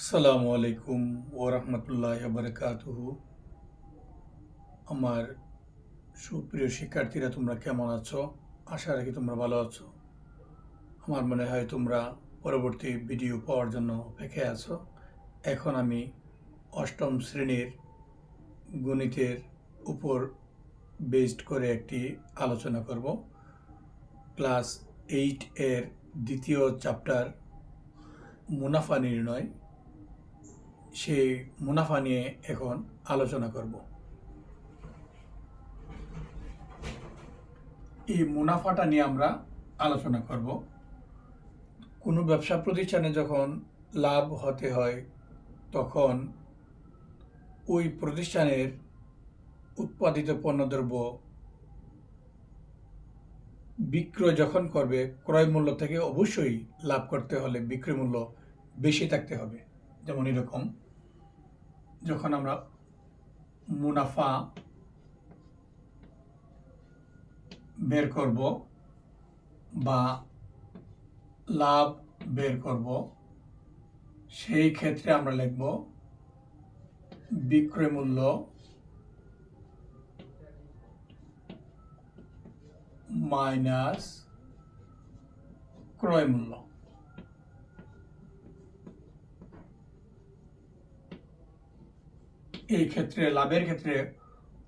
আসসালামু আলাইকুম ও রহমতুল্লাহ বারকাতুহ। আমার সুপ্রিয় শিক্ষার্থীরা, তোমরা কেমন আছো? আশা রাখি তোমরা ভালো আছো। আমার মনে হয় তোমরা পরবর্তী ভিডিও পাওয়ার জন্য অপেক্ষায় আছো। এখন আমি অষ্টম শ্রেণির গণিতের উপর বেসড করে একটি আলোচনা করব। ক্লাস এইট এর দ্বিতীয় চ্যাপ্টার মুনাফা নির্ণয়। সেই মুনাফা নিয়ে এখন আলোচনা করব। এই মুনাফাটা নিয়ে আমরা আলোচনা করব। কোনো ব্যবসা প্রতিষ্ঠানে যখন লাভ হতে হয়, তখন ওই প্রতিষ্ঠানের উৎপাদিত পণ্যদ্রব্য বিক্রয় যখন করবে, ক্রয় মূল্য থেকে অবশ্যই লাভ করতে হলে বিক্রয় মূল্য বেশি থাকতে হবে। যেমন এরকম যখন আমরা মুনাফা বের করব বা লাভ বের করব, সেই ক্ষেত্রে আমরা লিখব বিক্রয় মূল্য মাইনাস ক্রয় মূল্য। এই ক্ষেত্রে, লাভের ক্ষেত্রে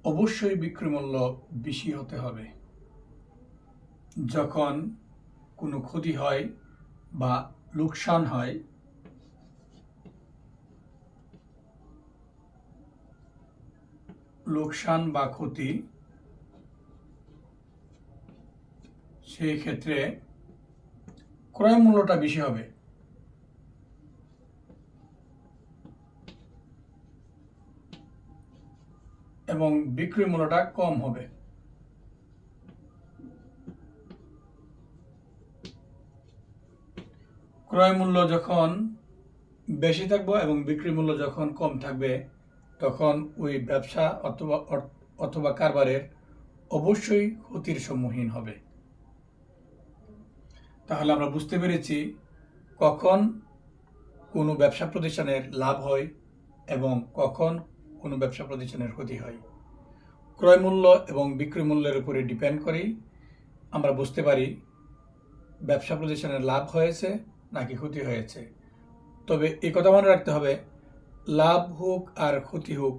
অবশ্যই বিক্রয় মূল্য বেশি হতে হবে। যখন কোনো ক্ষতি হয় বা লোকসান হয়, লোকসান বা ক্ষতি, সেই ক্ষেত্রে ক্রয় মূল্যটা বেশি হবে। এবং বিক্রয় মূল্যটা কম হবে। ক্রয় মূল্য যখন বেশি থাকবে এবং বিক্রি মূল্য যখন কম থাকবে, তখন ওই ব্যবসা অথবা অথবা কারবারের অবশ্যই ক্ষতির সম্মুখীন হবে। তাহলে আমরা বুঝতে পেরেছি কখন কোনো ব্যবসা প্রতিষ্ঠানের লাভ হয় এবং কখন কোনো ব্যবসা প্রতিষ্ঠানের ক্ষতি হয়। ক্রয় মূল্য এবং বিক্রয় মূল্যের উপরে ডিপেন্ড করেই আমরা বুঝতে পারি ব্যবসা প্রতিষ্ঠানের লাভ হয়েছে নাকি ক্ষতি হয়েছে। তবে এই কথা মনে রাখতে হবে, লাভ হোক আর ক্ষতি হোক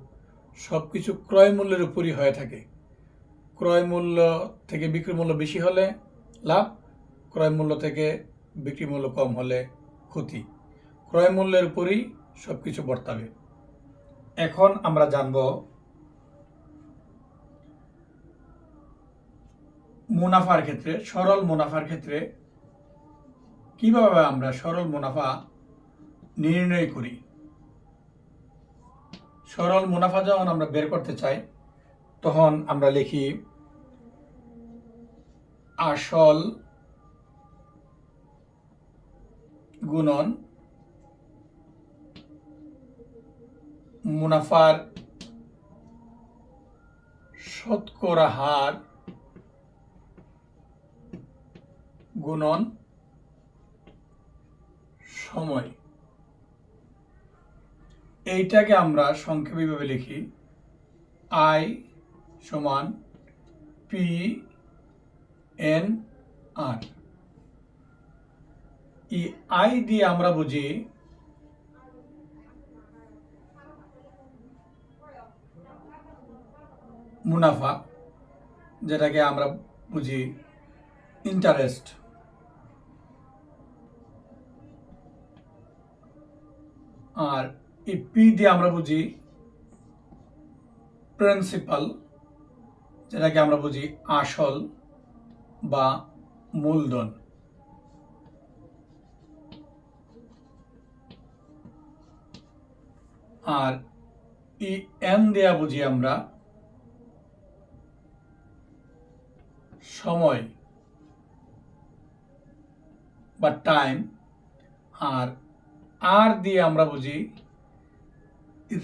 সব কিছু ক্রয় মূল্যের উপরই হয়ে থাকে। ক্রয় মূল্য থেকে বিক্রি মূল্য বেশি হলে লাভ, ক্রয় মূল্য থেকে বিক্রি মূল্য কম হলে ক্ষতি। ক্রয় মূল্যের উপরই সব কিছু বর্তাবে। এখন আমরা জানব মুনাফার ক্ষেত্রে, সরল মুনাফার ক্ষেত্রে কীভাবে আমরা সরল মুনাফা নির্ণয় করি? সরল মুনাফা যখন আমরা বের করতে চাই, তখন আমরা লিখি আসল গুণন মুনাফার শতকরা হার গুণন সময়। এইটাকে আমরা সংক্ষেপীভাবে লিখি আই সমান পি এন আর। এই আই দিয়ে আমরা বুঝি মুনাফা, যেটাকে আমরা বুঝি ইন্টারেস্ট আর এই পি দিয়ে আমরা বুঝি প্রিন্সিপাল যেটাকে আমরা বুঝি আসল বা মূলধন। আর ই এন দেয়া বুঝি আমরা সময় বা টাইম আর আর দিয়ে আমরা বুঝি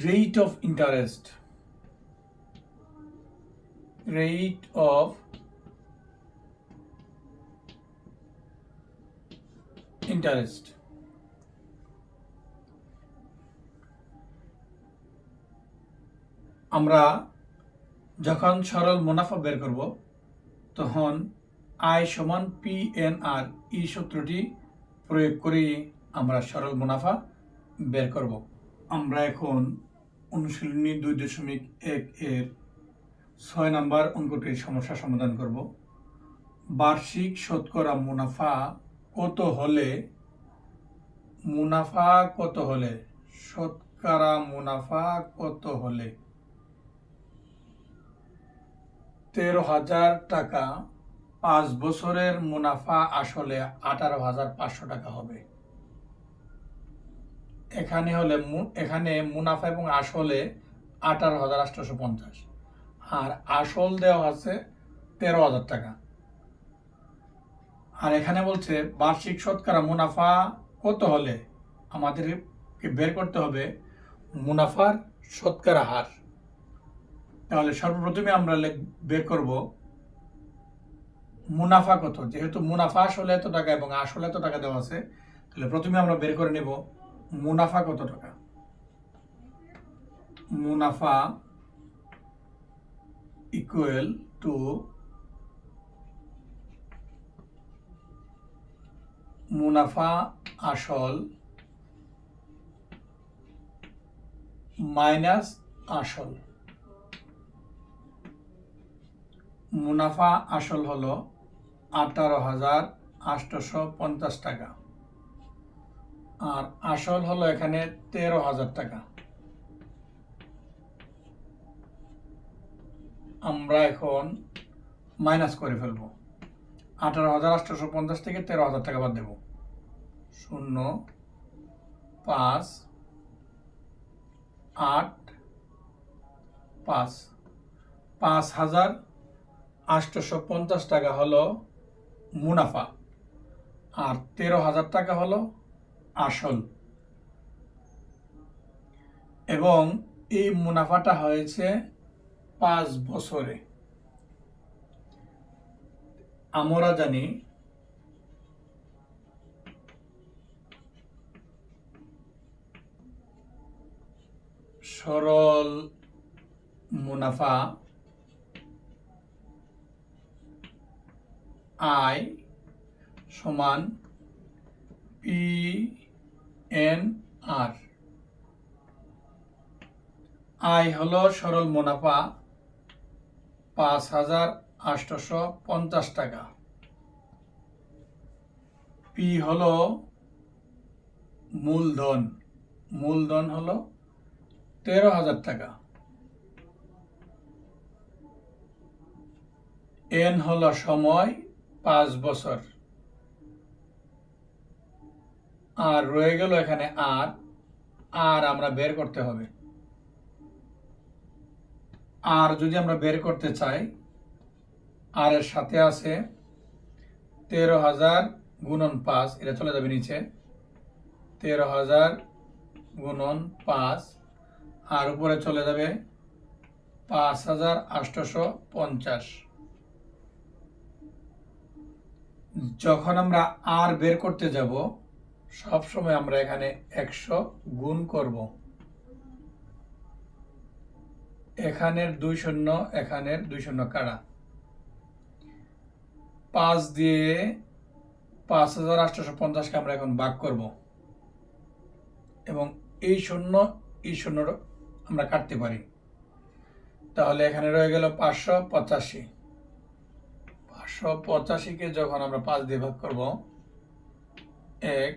rate of interest rate of interest আমরা যখন সরল মুনাফা বের করব তখন আয় সমান পি এন আর। ই সূত্রটি প্রয়োগ করে আমরা সরল মুনাফা বের করব। আমরা এখন অনুশীলনী দুই দশমিক এক এর ছয় নম্বর অঙ্কটির সমস্যা সমাধান করব। বার্ষিক শতকরা মুনাফা কত হলে, মুনাফা কত হলে, শতকরা মুনাফা কত হলে? তেরো হাজার টাকা পাঁচ বছরের মুনাফা আসলে আঠারো হাজার পাঁচশো টাকা হবে। এখানে হলে এখানে মুনাফা এবং আসলে আঠারো হাজার আটশোশো পঞ্চাশ। আর আসল দেওয়া আছে তেরো হাজার টাকা। আর এখানে বলছে, বার্ষিক শতকরা মুনাফা কত হলে আমাদেরকে বের করতে হবে? মুনাফার শতকরা হার। তাহলে সর্বপ্রথমে আমরা বের করব মুনাফা কত? যেহেতু মুনাফা আসলে এত টাকা এবং আসলে এত টাকা দেওয়া আছে, তাহলে প্রথমে আমরা বের করে নেব মুনাফা কত টাকা? মুনাফা ইকুয়াল টু মুনাফা আসল মাইনাস আসল। মুনাফা আসল হলো আঠারো হাজার আটশোশো পঞ্চাশ টাকা। আর আসল হলো এখানে তেরো হাজার টাকা। আমরা এখন মাইনাস করে ফেলব। আঠারো হাজার আটশোশো পঞ্চাশ থেকে তেরো হাজার টাকা বাদ দেব। শূন্য, পাঁচ, আট, পাঁচ। পাঁচ হাজার আটশোশো পঞ্চাশ টাকা হলো মুনাফা আর তেরো হাজার টাকা হলো আসল। এবং এই মুনাফাটা হয়েছে পাঁচ বছরে। আমরা জানি সরল মুনাফা আই সমান পি এন আর। আয় হলো সরল মুনাফা পাঁচ হাজার আটশোশো পঞ্চাশ টাকা। পি হলো মূলধন মূলধন হলো তেরো হাজার টাকা। এন হলো সময় পাঁচ বছর। আর রয়ে গেল এখানে আর। আর আমরা বের করতে হবে। আর যদি আমরা বের করতে চাই, আর এর সাথে আছে তেরো হাজার গুণন পাঁচ, এটা চলে যাবে নিচে। তেরো হাজার গুণন পাঁচ, আর উপরে চলে যাবে পাঁচ হাজার আটশোশো পঞ্চাশ। যখন আমরা আর বের করতে যাব, সব সময় আমরা এখানে একশো গুণ করব। এখানের দুই শূন্য, এখানের দুই শূন্য কাড়া পাঁচ দিয়ে পাঁচ হাজার আটশোশো পঞ্চাশকে আমরা এখন ভাগ করব। এবং এই শূন্য এই শূন্য আমরা কাটতে পারি। তাহলে এখানে রয়ে গেল পাঁচশো পঁচাশি। পাঁচশো পঁচাশিকে যখন আমরা পাঁচ দিয়ে ভাগ করব, এক,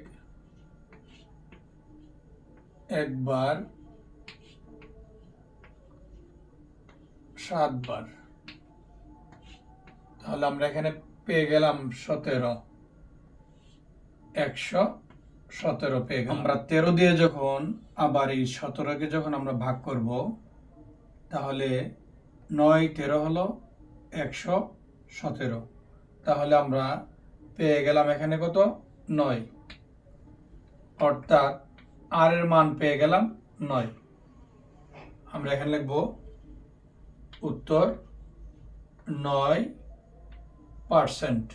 একবার, সাতবার। তাহলে আমরা এখানে পেয়ে গেলাম সতেরো। একশো সতেরো পেয়ে গেলাম। আমরা তেরো দিয়ে যখন আবার এই সতেরোকে যখন আমরা ভাগ করব, তাহলে নয় তেরো হলো একশো সতেরো। তাহলে আমরা পেয়ে গেলাম এখানে কত? নয়। অর্থাৎ আর এর মান পেয়ে গেলাম নয়। আমরা এখানে লিখব উত্তর নয় পার্সেন্ট।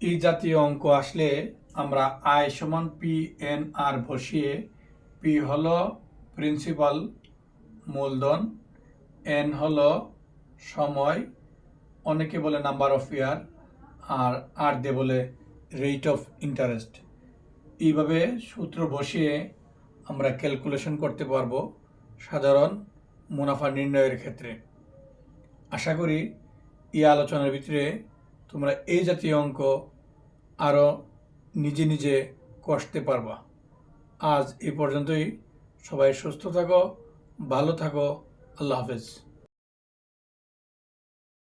এই জাতীয় অঙ্ক আসলে আমরা আয় সমান পি এন আর বসিয়ে পি হলো প্রিন্সিপাল মূলধন এন হলো সময়, অনেকে বলে নাম্বার অফ ইয়ার আর আর দে বলে রেট অফ ইন্টারেস্ট এইভাবে সূত্র বসিয়ে আমরা ক্যালকুলেশন করতে পারব সাধারণ মুনাফা নির্ণয়ের ক্ষেত্রে। আশা করি এই আলোচনার ভিতরে তোমরা এই জাতীয় অঙ্ক আরও নিজে নিজে কষতে পারবা। আজ এ পর্যন্তই। সবাই সুস্থ থাকো, ভালো থাকো। আল্লাহ হাফেজ।